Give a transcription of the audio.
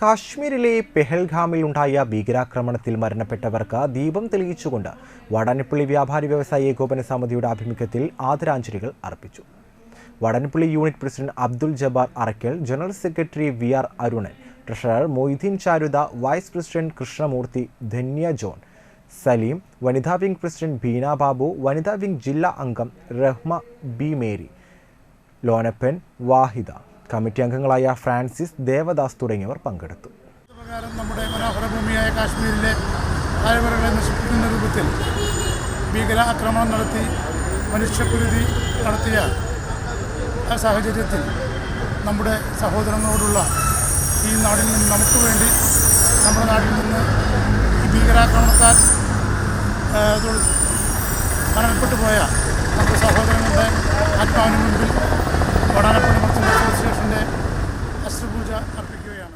കാശ്മീരിലെ പെഹൽഗാമിൽ ഉണ്ടായ ഭീകരാക്രമണത്തിൽ മരണപ്പെട്ടവർക്ക് ദീപം തെളിയിച്ചുകൊണ്ട് വടനപ്പള്ളി വ്യാപാരി വ്യവസായി ഏകോപന സമിതിയുടെ ആഭിമുഖ്യത്തിൽ ആദരാഞ്ജലികൾ അർപ്പിച്ചു. Vadanappally unit president Abdul Jabbar Arakkal general secretary V R Arunan treasurer Moideen Charuda vice president Krishnamoorthy Dhanya John Saleem വനിതാ വിംഗ് പ്രസിഡന്റ് ബീന ബാബു വനിതാ വിംഗ് ജില്ലാ അംഗം Rahma B Mary Lonappan Vahida. Committee അംഗങ്ങളായ ഫ്രാൻസിസ് ദേവദാസ് തുടങ്ങിയവർ പങ്കെടുത്തു. നമ്മുടെ മനോഹര ഭൂമിയായ കാശ്മീരിലെ താഴ്വരകളെ നശിപ്പിക്കുന്ന രൂപത്തിൽ ഭീകരാക്രമണം നടത്തി മനുഷ്യക്കുരുതി നടത്തിയ ആ സാഹചര്യത്തിൽ നമ്മുടെ സഹോദരങ്ങളോടുള്ള ഈ നാടിൽ നിന്ന് നമുക്ക് വേണ്ടി നമ്മുടെ നാട്ടിൽ നിന്ന് ഈ ഭീകരാക്രമണത്താൽ മരണപ്പെട്ടു പോയ നമ്മുടെ സഹോദരങ്ങളുടെ ആത്മാവിന് Görüyorum.